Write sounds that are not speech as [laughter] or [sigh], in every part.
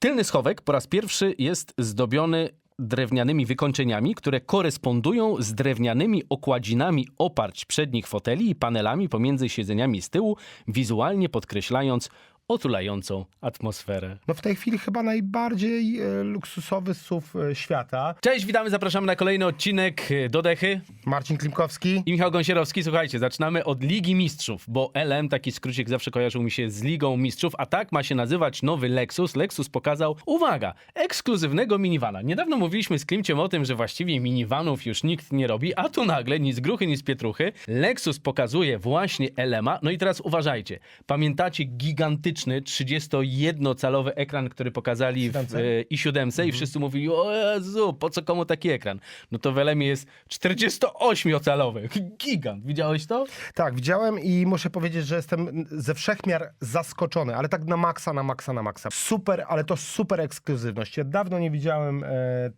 Tylny schowek po raz pierwszy jest zdobiony drewnianymi wykończeniami, które korespondują z drewnianymi okładzinami oparć przednich foteli i panelami pomiędzy siedzeniami z tyłu, wizualnie podkreślając otulającą atmosferę. No w tej chwili chyba najbardziej e, luksusowy SUV e, świata. Cześć, witamy, zapraszamy na kolejny odcinek e, Dodechy Marcin Klimkowski. i Michał Gąsierowski. Słuchajcie, zaczynamy od Ligi Mistrzów, bo LM, taki skrócik zawsze kojarzył mi się z Ligą Mistrzów, a tak ma się nazywać nowy Lexus. Lexus pokazał, uwaga, ekskluzywnego minivana. Niedawno mówiliśmy z Klimciem o tym, że właściwie minivanów już nikt nie robi, a tu nagle, nic gruchy, nic pietruchy, Lexus pokazuje właśnie LM-a. No i teraz uważajcie, pamiętacie gigantyczny 31-calowy ekran, który pokazali w Siódemce? e, i7 i wszyscy mówili, o Jezu, po co komu taki ekran? No to w LM jest 48-calowy, [laughs] gigant. Widziałeś to? Tak, widziałem i muszę powiedzieć, że jestem ze wszechmiar zaskoczony, ale tak na maksa, na maksa, na maksa. Super, ale to super ekskluzywność. Ja dawno nie widziałem e,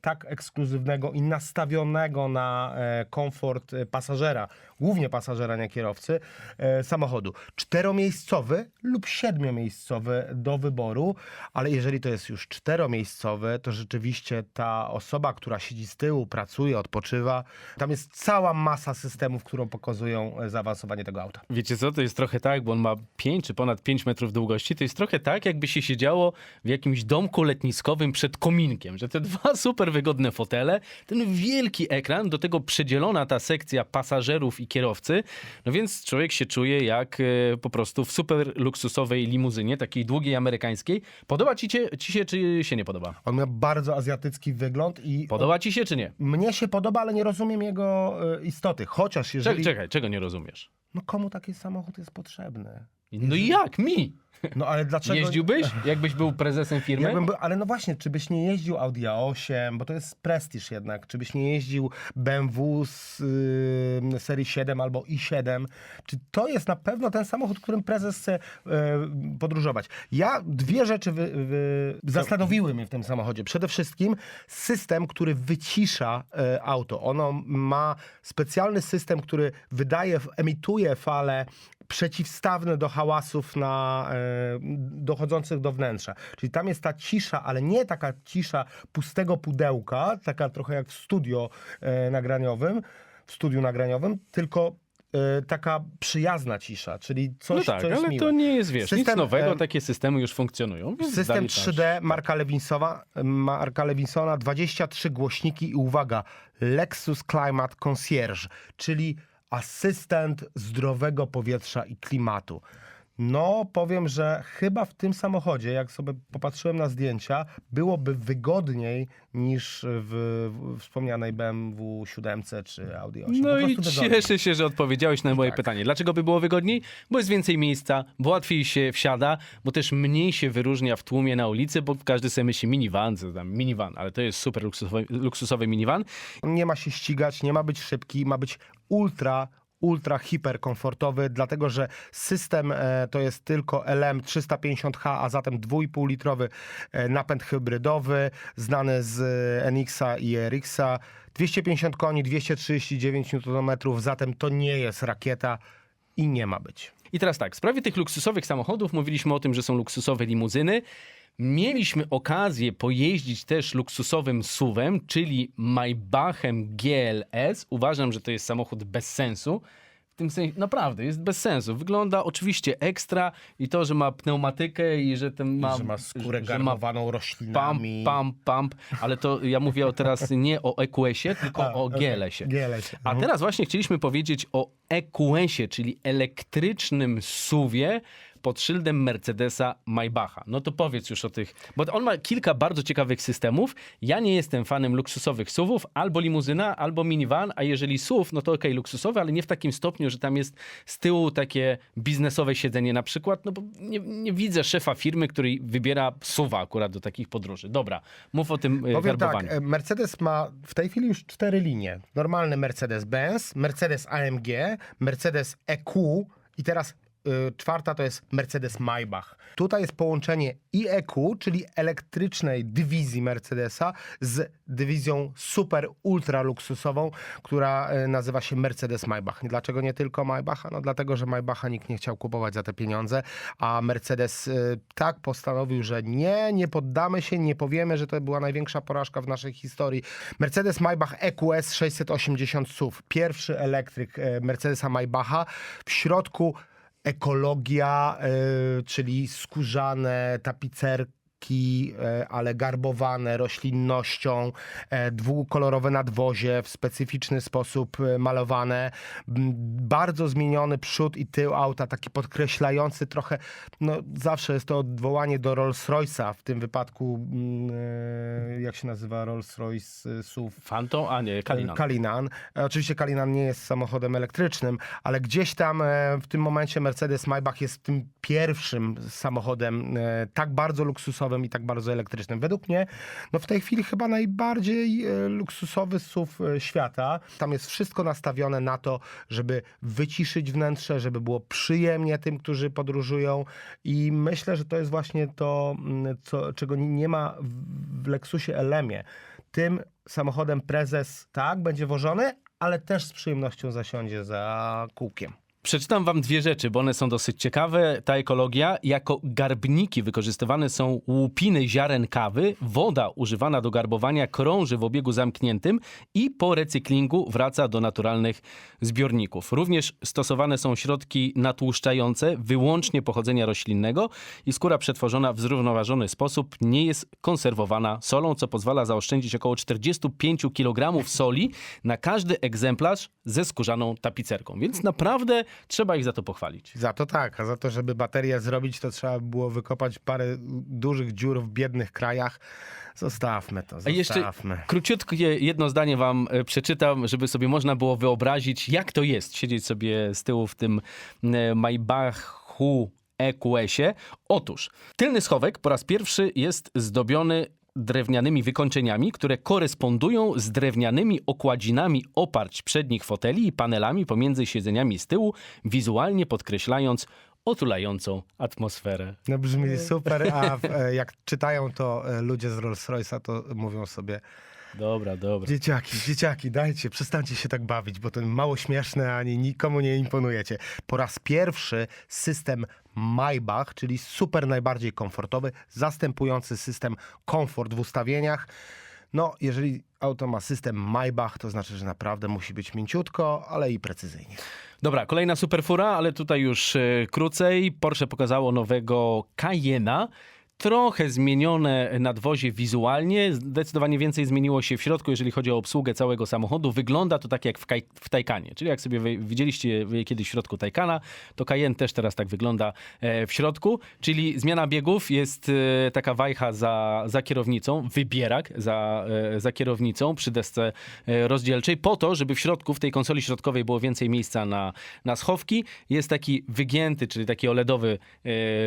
tak ekskluzywnego i nastawionego na e, komfort e, pasażera, głównie pasażera, nie kierowcy, e, samochodu. Czteromiejscowy lub siedmiomiejscowy do wyboru, ale jeżeli to jest już czteromiejscowy, to rzeczywiście ta osoba, która siedzi z tyłu, pracuje, odpoczywa, tam jest cała masa systemów, którą pokazują e, zaawansowanie tego auta. Wiecie co, to jest trochę tak, bo on ma 5 czy ponad 5 metrów długości, to jest trochę tak, jakby się siedziało w jakimś domku letniskowym przed kominkiem, że te [laughs] dwa super wygodne fotele, ten wielki ekran, do tego przedzielona ta sekcja pasażerów i kierowcy, no więc człowiek się czuje jak e, po prostu w super luksusowej limuzynie, takiej długiej amerykańskiej. Podoba ci, cię, ci się, czy się nie podoba? On ma bardzo azjatycki wygląd i Podoba ci się, czy nie? mnie się podoba, ale nie rozumiem jego e, istoty. Chociaż jeżeli... Czekaj, czekaj, czego nie rozumiesz? No komu taki samochód jest potrzebny? No i jak? Mi? No ale dlaczego... Jeździłbyś, jakbyś był prezesem firmy? Jakbym był, ale no właśnie, czy byś nie jeździł Audi A8, bo to jest prestiż jednak, czy byś nie jeździł BMW z y, serii 7 albo i7, czy to jest na pewno ten samochód, którym prezes chce y, podróżować? Ja dwie rzeczy wy, wy, zastanowiły mnie w tym samochodzie. Przede wszystkim system, który wycisza y, auto. Ono ma specjalny system, który wydaje, emituje fale przeciwstawne do hałasów na, e, dochodzących do wnętrza. Czyli tam jest ta cisza, ale nie taka cisza pustego pudełka, taka trochę jak w studio e, nagraniowym, w studiu nagraniowym, tylko e, taka przyjazna cisza, czyli coś, No tak, co jest ale miłe. to nie jest, wiesz, nic System, nowego, em, takie systemy już funkcjonują. System zaliczasz. 3D Marka Lewinsona, Marka Lewinsona, 23 głośniki i uwaga, Lexus Climate Concierge, czyli asystent zdrowego powietrza i klimatu. No, powiem, że chyba w tym samochodzie, jak sobie popatrzyłem na zdjęcia, byłoby wygodniej niż w, w wspomnianej BMW 7 czy Audi 8. No i wygodniej. cieszę się, że odpowiedziałeś na moje tak. pytanie. Dlaczego by było wygodniej? Bo jest więcej miejsca, bo łatwiej się wsiada, bo też mniej się wyróżnia w tłumie na ulicy, bo każdy sobie myśli minivan, co tam, minivan, ale to jest super luksusowy, luksusowy minivan. Nie ma się ścigać, nie ma być szybki, ma być ultra, ultra hiper komfortowy, dlatego że system e, to jest tylko LM 350H, a zatem 2,5 litrowy e, napęd hybrydowy, znany z e, NX-a i RX-a. 250 koni, 239 Nm, zatem to nie jest rakieta i nie ma być. I teraz tak, w sprawie tych luksusowych samochodów mówiliśmy o tym, że są luksusowe limuzyny. Mieliśmy okazję pojeździć też luksusowym SUV-em, czyli Maybachem GLS. Uważam, że to jest samochód bez sensu. Tym sensie, naprawdę, jest bez sensu. Wygląda oczywiście ekstra i to, że ma pneumatykę i że ten ma... że ma skórę że ma garmowaną Pump, roślinami. pump, pump, ale to ja mówię o teraz nie o EQS-ie, tylko A, o okej. GLS-ie. GLS-ie. A Mhm. teraz właśnie chcieliśmy powiedzieć o EQS-ie, czyli elektrycznym SUV-ie pod szyldem Mercedesa Maybacha. No to powiedz już o tych, bo on ma kilka bardzo ciekawych systemów. Ja nie jestem fanem luksusowych SUVów, albo limuzyna, albo minivan, a jeżeli SUV, no to okej, luksusowy, ale nie w takim stopniu, że tam jest z tyłu takie biznesowe siedzenie na przykład, no bo nie, nie widzę szefa firmy, który wybiera SUVa akurat do takich podróży. Dobra, mów o tym e, Powiem garbowaniu. tak, e, Mercedes ma w tej chwili już cztery linie. Normalny Mercedes-Benz, Mercedes AMG, Mercedes EQ i teraz czwarta to jest Mercedes Maybach. Tutaj jest połączenie i EQ, czyli elektrycznej dywizji Mercedesa z dywizją super ultra luksusową, która y, nazywa się Mercedes Maybach. Dlaczego nie tylko Maybacha? No dlatego, że Maybacha nikt nie chciał kupować za te pieniądze, a Mercedes y, tak postanowił, że nie, nie poddamy się, nie powiemy, że to była największa porażka w naszej historii. Mercedes Maybach EQS 680 SUV, pierwszy elektryk Mercedesa Maybacha. W środku ekologia, e, czyli skórzane tapicerki, e, ale garbowane roślinnością, e, dwukolorowe nadwozie w specyficzny sposób e, malowane, bardzo zmieniony przód i tył auta, taki podkreślający trochę, no zawsze jest to odwołanie do Rolls-Royce'a, w tym wypadku, mm, jak się nazywa Rolls-Royce SUV? Phantom? A nie, Kalinan. Kalinan. Oczywiście Kalinan nie jest samochodem elektrycznym, ale gdzieś tam w tym momencie Mercedes Maybach jest tym pierwszym samochodem tak bardzo luksusowym i tak bardzo elektrycznym. Według mnie no w tej chwili chyba najbardziej e, luksusowy SUV e, świata. Tam jest wszystko nastawione na to, żeby wyciszyć wnętrze, żeby było przyjemnie tym, którzy podróżują i myślę, że to jest właśnie to, mm, co, czego nie ma w- Lexusie Elemie tym samochodem prezes tak będzie wożony, ale też z przyjemnością zasiądzie za kółkiem. Przeczytam wam dwie rzeczy, bo one są dosyć ciekawe. Ta ekologia, jako garbniki wykorzystywane są łupiny ziaren kawy, woda używana do garbowania krąży w obiegu zamkniętym i po recyklingu wraca do naturalnych zbiorników. Również stosowane są środki natłuszczające wyłącznie pochodzenia roślinnego i skóra przetworzona w zrównoważony sposób nie jest konserwowana solą, co pozwala zaoszczędzić około 45 kg soli na każdy egzemplarz ze skórzaną tapicerką. Więc naprawdę trzeba ich za to pochwalić. Za to tak, a za to, żeby baterię zrobić, to trzeba było wykopać parę dużych dziur w biednych krajach. Zostawmy to, A jeszcze zostawmy. króciutkie jedno zdanie wam e, przeczytam, żeby sobie można było wyobrazić, jak to jest siedzieć sobie z tyłu w tym e, Maybachu EQS-ie. Otóż tylny schowek po raz pierwszy jest zdobiony drewnianymi wykończeniami, które korespondują z drewnianymi okładzinami oparć przednich foteli i panelami pomiędzy siedzeniami z tyłu, wizualnie podkreślając otulającą atmosferę. No brzmi super, a e, jak czytają to e, ludzie z Rolls-Royce'a, to mówią sobie Dobra, dobra. Dzieciaki, dzieciaki, dajcie, przestańcie się tak bawić, bo to mało śmieszne, ani nikomu nie imponujecie. Po raz pierwszy system Maybach, czyli super najbardziej komfortowy, zastępujący system komfort w ustawieniach. No, jeżeli auto ma system Maybach, to znaczy, że naprawdę musi być mięciutko, ale i precyzyjnie. Dobra, kolejna superfura, ale tutaj już e, krócej. Porsche pokazało nowego Cayena. Trochę zmienione nadwozie wizualnie, zdecydowanie więcej zmieniło się w środku, jeżeli chodzi o obsługę całego samochodu. Wygląda to tak jak w, Kaj- w Taycanie, czyli jak sobie widzieliście kiedyś w środku Taycana, to Cayenne też teraz tak wygląda e, w środku, czyli zmiana biegów jest e, taka wajcha za, za kierownicą, wybierak za, e, za kierownicą przy desce rozdzielczej, po to, żeby w środku, w tej konsoli środkowej było więcej miejsca na, na schowki. Jest taki wygięty, czyli taki OLEDowy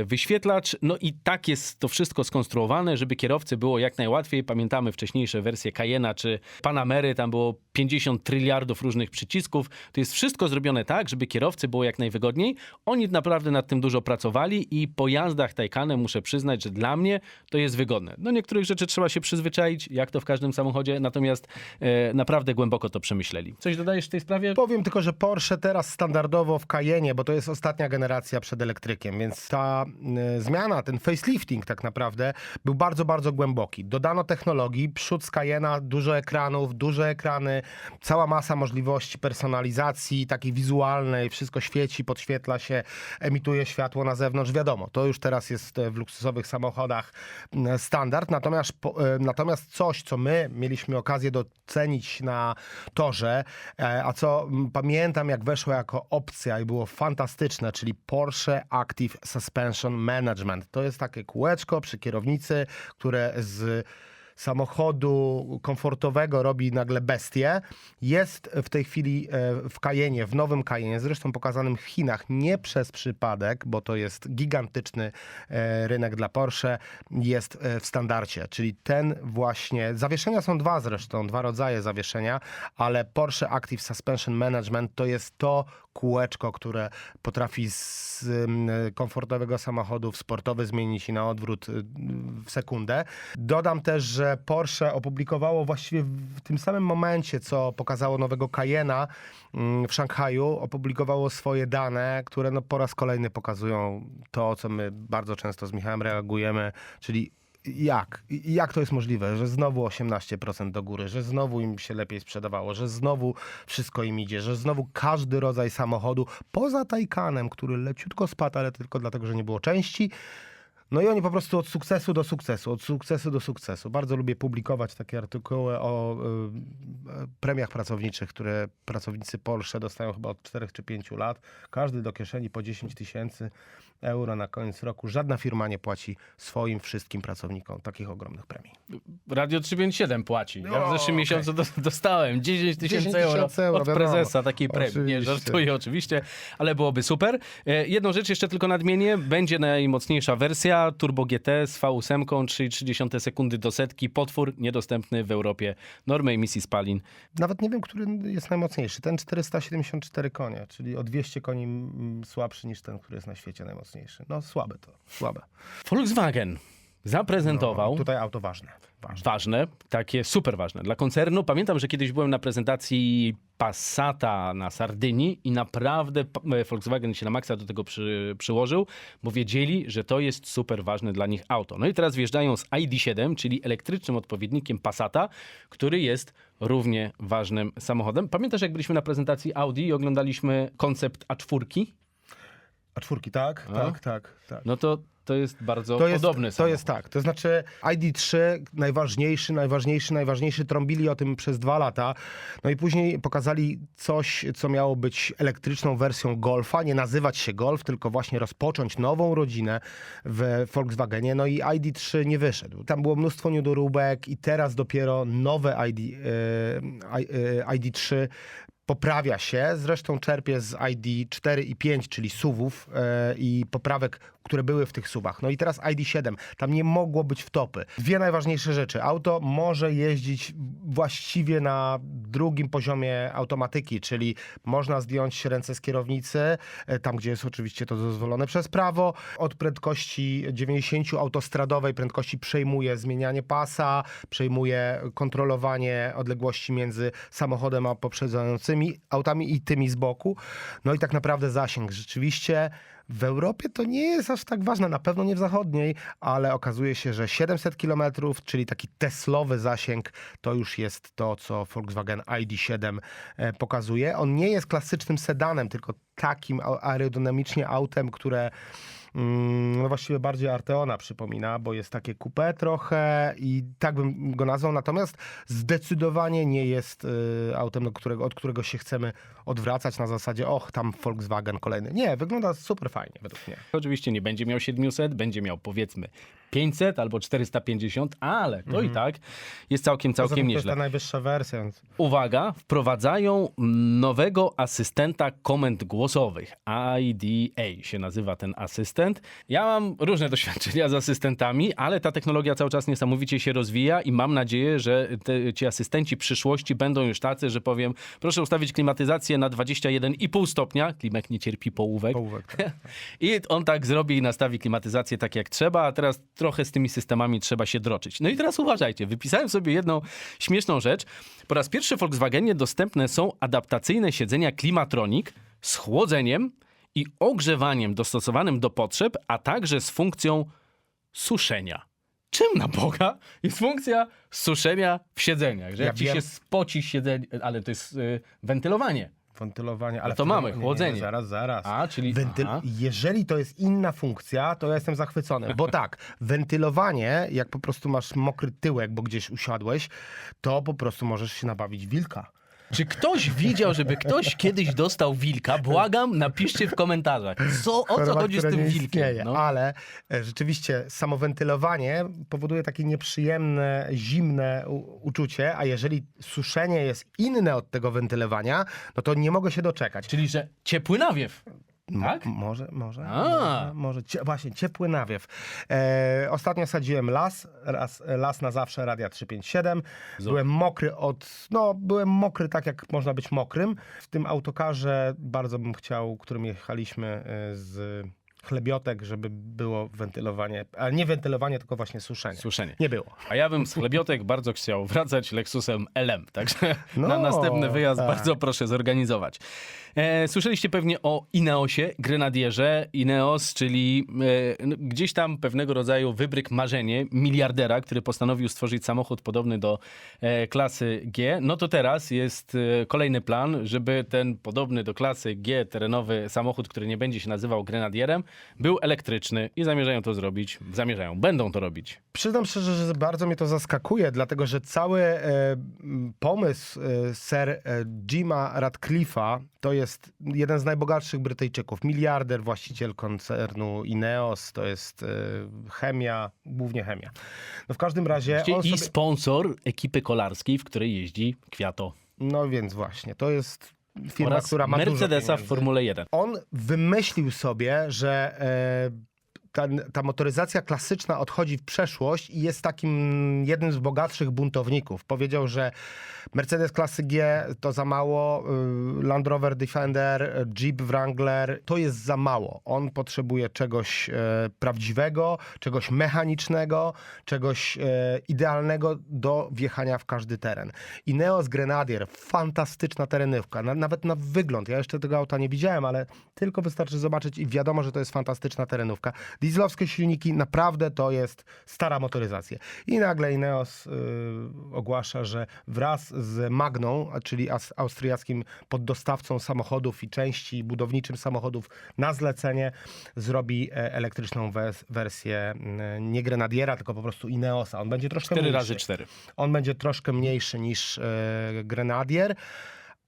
wyświetlacz, no i tak jest to wszystko skonstruowane, żeby kierowcy było jak najłatwiej. Pamiętamy wcześniejsze wersje Cayena czy Panamery, tam było 50 tryliardów różnych przycisków. To jest wszystko zrobione tak, żeby kierowcy było jak najwygodniej. Oni naprawdę nad tym dużo pracowali i po jazdach Taycanem muszę przyznać, że dla mnie to jest wygodne. Do niektórych rzeczy trzeba się przyzwyczaić, jak to w każdym samochodzie, natomiast e, naprawdę głęboko to przemyśleli. Coś dodajesz w tej sprawie? Powiem tylko, że Porsche teraz standardowo w Cayenne, bo to jest ostatnia generacja przed elektrykiem, więc ta y, zmiana, ten facelifting tak naprawdę był bardzo, bardzo głęboki. Dodano technologii, przód Cayenne'a, dużo ekranów, duże ekrany, cała masa możliwości personalizacji takiej wizualnej, wszystko świeci, podświetla się, emituje światło na zewnątrz. Wiadomo, to już teraz jest e, w luksusowych samochodach standard, natomiast, e, natomiast coś, co my mieliśmy okazję docenić na torze, e, a co pamiętam jak weszło jako opcja i było fantastyczne, czyli Porsche Active Suspension Management. To jest takie przy kierownicy, które z samochodu komfortowego robi nagle bestię. Jest w tej chwili e, w Cayenne, w nowym Cayenne, zresztą pokazanym w Chinach, nie przez przypadek, bo to jest gigantyczny e, rynek dla Porsche, jest e, w standardzie, czyli ten właśnie, zawieszenia są dwa zresztą, dwa rodzaje zawieszenia, ale Porsche Active Suspension Management to jest to kółeczko, które potrafi z komfortowego samochodu w sportowy zmienić i na odwrót y, w sekundę. Dodam też, że Porsche opublikowało właściwie w tym samym momencie, co pokazało nowego Cayena mm, w Szanghaju, opublikowało swoje dane, które no po raz kolejny pokazują to, co my bardzo często z Michałem reagujemy, czyli jak? Jak to jest możliwe, że znowu 18% do góry, że znowu im się lepiej sprzedawało, że znowu wszystko im idzie, że znowu każdy rodzaj samochodu, poza Taycanem, który leciutko spadł, ale tylko dlatego, że nie było części, no i oni po prostu od sukcesu do sukcesu, od sukcesu do sukcesu. Bardzo lubię publikować takie artykuły o y, y, premiach pracowniczych, które pracownicy Porsche dostają chyba od 4 czy 5 lat. Każdy do kieszeni po 10 tysięcy euro na koniec roku. Żadna firma nie płaci swoim wszystkim pracownikom takich ogromnych premii. Radio 357 płaci. Ja w O, zeszłym okej. miesiącu do, dostałem 10 tysięcy 10 euro, euro, od wiadomo. prezesa takiej premii. Nie, żartuję oczywiście, ale byłoby super. E, Jedną rzecz jeszcze tylko nadmienię. Będzie najmocniejsza wersja Turbo GT z V8 3,3 sekundy do setki. Potwór niedostępny w Europie. Normy emisji spalin. Nawet nie wiem, który jest najmocniejszy. Ten 474 konie, czyli o 200 koni mm, słabszy niż ten, który jest na świecie najmocniejszy. No słabe to, słabe. Volkswagen zaprezentował. No, tutaj auto ważne. Ważne. ważne, takie super ważne dla koncernu. Pamiętam, że kiedyś byłem na prezentacji Passata na Sardynii i naprawdę p- Volkswagen się na maksa do tego przy, przyłożył, bo wiedzieli, że to jest super ważne dla nich auto. No i teraz wjeżdżają z ID7, czyli elektrycznym odpowiednikiem Passata, który jest równie ważnym samochodem. Pamiętasz, jak byliśmy na prezentacji Audi i oglądaliśmy koncept A4? A czwórki, tak? A? Tak, tak, tak. No to to jest bardzo To jest, podobny to jest tak. To znaczy ID3 najważniejszy, najważniejszy, najważniejszy. Trąbili o tym przez dwa lata. No i później pokazali coś, co miało być elektryczną wersją Golfa. Nie nazywać się Golf, tylko właśnie rozpocząć nową rodzinę w Volkswagenie. No i ID3 nie wyszedł. Tam było mnóstwo niedoróbek i teraz dopiero nowe ID, I- e, ID3 poprawia się, zresztą czerpie z ID 4 i 5, czyli SUVów e, i poprawek, które były w tych SUVach. No i teraz ID7, tam nie mogło być wtopy. Dwie najważniejsze rzeczy. Auto może jeździć właściwie na drugim poziomie automatyki, czyli można zdjąć ręce z kierownicy, e, tam gdzie jest oczywiście to dozwolone przez prawo. Od prędkości 90 autostradowej prędkości przejmuje zmienianie pasa, przejmuje kontrolowanie odległości między samochodem a poprzedzającymi autami i tymi z boku. No i tak naprawdę zasięg. Rzeczywiście w Europie to nie jest aż tak ważne, na pewno nie w zachodniej, ale okazuje się, że 700 km, czyli taki teslowy zasięg, to już jest to, co Volkswagen ID7 e, pokazuje. On nie jest klasycznym sedanem, tylko takim aerodynamicznie autem, które no właściwie bardziej Arteona przypomina, bo jest takie coupé trochę i tak bym go nazwał, natomiast zdecydowanie nie jest y, autem, którego, od którego się chcemy odwracać na zasadzie, och, tam Volkswagen kolejny. Nie, wygląda super fajnie według mnie. Oczywiście nie będzie miał 700, będzie miał powiedzmy 500 albo 450, ale to i tak jest całkiem, Mhm. Poza całkiem tym to jest nieźle. ta najwyższa wersja, Uwaga, wprowadzają nowego asystenta komend głosowych. IDA się nazywa ten asystent. Ja mam różne doświadczenia z asystentami, ale ta technologia cały czas niesamowicie się rozwija i mam nadzieję, że te, ci asystenci przyszłości będą już tacy, że powiem, proszę ustawić klimatyzację na 21,5 stopnia. Klimek nie cierpi połówek. połówek. Tak. [laughs] I on tak zrobi i nastawi klimatyzację tak jak trzeba, a teraz trochę z tymi systemami trzeba się droczyć. No i teraz uważajcie, wypisałem sobie jedną śmieszną rzecz. Po raz pierwszy w Volkswagenie dostępne są adaptacyjne siedzenia Climatronic z chłodzeniem i ogrzewaniem dostosowanym do potrzeb, a także z funkcją suszenia. Czym na Boga jest funkcja suszenia w siedzeniach? Że Ja jak ci wiem. się spoci siedzenie, ale to jest y, wentylowanie. Wentylowanie, ale No to wtedy- mamy, nie, nie, chłodzenie. Nie, zaraz, zaraz. A, czyli... Wentyl... aha. Jeżeli to jest inna funkcja, to ja jestem zachwycony. Bo tak, wentylowanie, jak po prostu masz mokry tyłek, bo gdzieś usiadłeś, to po prostu możesz się nabawić wilka. Czy ktoś widział, żeby ktoś kiedyś dostał wilka? Błagam, napiszcie w komentarzach. Co, o co Choroba, chodzi z która tym nie wilkiem? istnieje. No. Ale e, rzeczywiście samowentylowanie powoduje takie nieprzyjemne, zimne u- uczucie, a jeżeli suszenie jest inne od tego wentylowania, no to nie mogę się doczekać. Czyli, że ciepły nawiew. Tak? Może, może. A. Może, może. Cie, właśnie, ciepły nawiew. E, ostatnio sadziłem las, raz, las na zawsze, Radia 357. Byłem mokry od, no byłem mokry tak, jak można być mokrym. W tym autokarze bardzo bym chciał, którym jechaliśmy e, z chlebiotek, żeby było wentylowanie, a nie wentylowanie, tylko właśnie suszenie. Suszenie. Nie było. A ja bym z chlebiotek [laughs] bardzo chciał wracać Lexusem LM, także No, na następny wyjazd tak. bardzo proszę zorganizować. E, słyszeliście pewnie o Ineosie, Grenadierze. Ineos, czyli e, no, gdzieś tam pewnego rodzaju wybryk marzenie miliardera, który postanowił stworzyć samochód podobny do e, klasy G. No to teraz jest e, kolejny plan, żeby ten podobny do klasy G terenowy samochód, który nie będzie się nazywał Grenadierem, był elektryczny i zamierzają to zrobić. Zamierzają, będą to robić. Przyznam szczerze, że bardzo mnie to zaskakuje, dlatego że cały e, pomysł e, Sir e, Jima Radcliffe'a to jest jeden z najbogatszych Brytyjczyków, miliarder, właściciel koncernu Ineos, to jest e, chemia, głównie chemia. No w każdym razie I sobie, sponsor ekipy kolarskiej, w której jeździ Kwiato. no więc właśnie, to jest firma, która ma dużo Mercedesa w. Formule 1. On wymyślił sobie, że e, ta, ta motoryzacja klasyczna odchodzi w przeszłość i jest takim jednym z bogatszych buntowników. Powiedział, że Mercedes klasy G to za mało, y, Land Rover Defender, Jeep Wrangler to jest za mało. On potrzebuje czegoś e, prawdziwego, czegoś mechanicznego, czegoś e, idealnego do wjechania w każdy teren. Ineos Grenadier, fantastyczna terenówka, na, nawet na wygląd. Ja jeszcze tego auta nie widziałem, ale tylko wystarczy zobaczyć i wiadomo, że to jest fantastyczna terenówka. Dieslowskie silniki, naprawdę to jest stara motoryzacja. I nagle Ineos y, ogłasza, że wraz z Magną, czyli austriackim poddostawcą samochodów i części budowniczym samochodów na zlecenie, zrobi e, elektryczną wers- wersję mm, nie Grenadiera, tylko po prostu Ineosa. On będzie troszkę 4 mniejszy. razy 4 On będzie troszkę mniejszy niż e, Grenadier,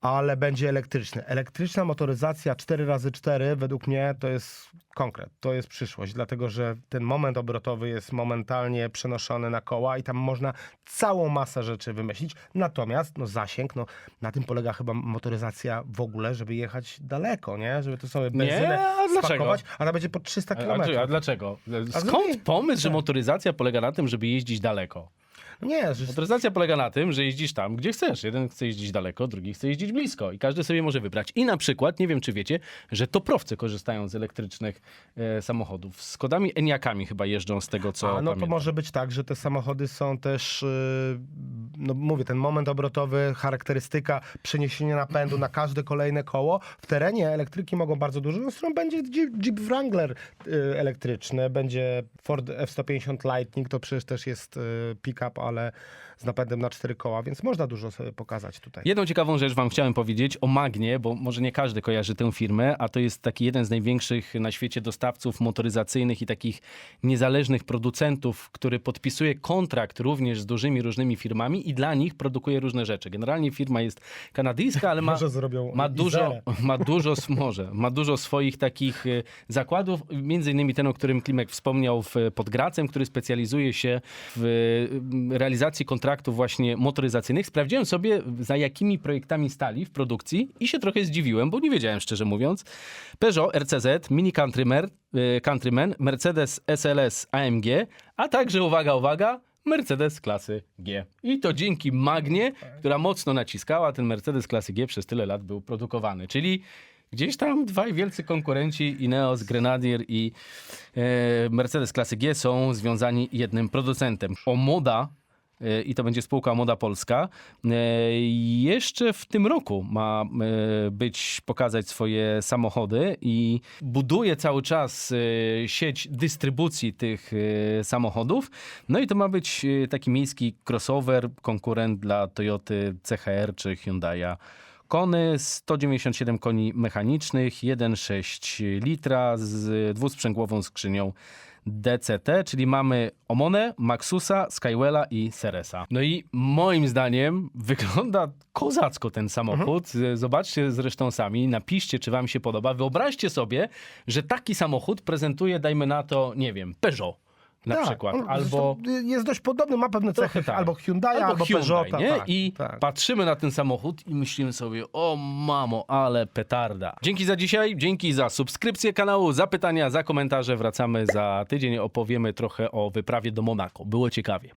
ale będzie elektryczny. Elektryczna motoryzacja 4x4 według mnie to jest konkret, to jest przyszłość, dlatego że ten moment obrotowy jest momentalnie przenoszony na koła i tam można całą masę rzeczy wymyślić. Natomiast no, zasięg, no, na tym polega chyba motoryzacja w ogóle, żeby jechać daleko, nie? Żeby to sobie benzynę a dlaczego? spakować, a ona będzie po 300 A, km. a, a dlaczego? A Skąd pomysł, że tak. motoryzacja polega na tym, żeby jeździć daleko? Nie, że Motoryzacja polega na tym, że jeździsz tam, gdzie chcesz. Jeden chce jeździć daleko, drugi chce jeździć blisko i każdy sobie może wybrać. I na przykład, nie wiem czy wiecie, że toprowcy korzystają z elektrycznych e, samochodów. Z kodami Eniakami chyba jeżdżą z tego, co A, no to pamiętam. może być tak, że te samochody są też, yy, no mówię, ten moment obrotowy, charakterystyka przeniesienia napędu na każde kolejne koło. W terenie elektryki mogą bardzo dużo, no zresztą będzie Jeep, Jeep Wrangler yy, elektryczny, będzie Ford F-150 Lightning, to przecież też jest yy, pick-up, ale z napędem na cztery koła, więc można dużo sobie pokazać tutaj. Jedną ciekawą rzecz wam chciałem powiedzieć o Magnie, bo może nie każdy kojarzy tę firmę, a to jest taki jeden z największych na świecie dostawców motoryzacyjnych i takich niezależnych producentów, który podpisuje kontrakt również z dużymi różnymi firmami i dla nich produkuje różne rzeczy. Generalnie firma jest kanadyjska, ale ma, Może zrobią ma dużo, [laughs] ma dużo, może, ma dużo swoich takich e, zakładów, między innymi ten, o którym Klimek wspomniał w, pod Gracem, który specjalizuje się w e, realizacji kontraktów właśnie motoryzacyjnych. Sprawdziłem sobie, za jakimi projektami stali w produkcji i się trochę zdziwiłem, bo nie wiedziałem, szczerze mówiąc. Peugeot RCZ, Mini Countryman, e, Countryman Mercedes SLS AMG, a także, uwaga, uwaga, Mercedes klasy G. I to dzięki Magnie, która mocno naciskała, ten Mercedes klasy G przez tyle lat był produkowany. Czyli gdzieś tam dwaj wielcy konkurenci, Ineos, Grenadier i e, Mercedes klasy G są związani jednym producentem. Omoda e, i to będzie spółka Moda Polska. e, Jeszcze w tym roku ma e, być, pokazać swoje samochody i buduje cały czas e, sieć dystrybucji tych e, samochodów. No i to ma być e, taki miejski crossover, konkurent dla Toyoty CHR czy Hyundai'a. Kony 197 koni mechanicznych, 1,6 litra z dwusprzęgłową skrzynią DCT, czyli mamy Omonę, Maxusa, Skywella i Ceresa. No i moim zdaniem wygląda kozacko ten samochód. Zobaczcie zresztą sami, napiszcie, czy wam się podoba. Wyobraźcie sobie, że taki samochód prezentuje, dajmy na to, nie wiem, Peugeot. Na Tak, przykład. on Albo zresztą Jest dość podobny, ma pewne cechy, tak. albo Hyundai, albo, Hyundai, Peugeota. nie? Tak, I tak. patrzymy na ten samochód i myślimy sobie, o mamo, ale petarda. Dzięki za dzisiaj, dzięki za subskrypcję kanału, za pytania, za komentarze. Wracamy za tydzień, opowiemy trochę o wyprawie do Monako. Było ciekawie.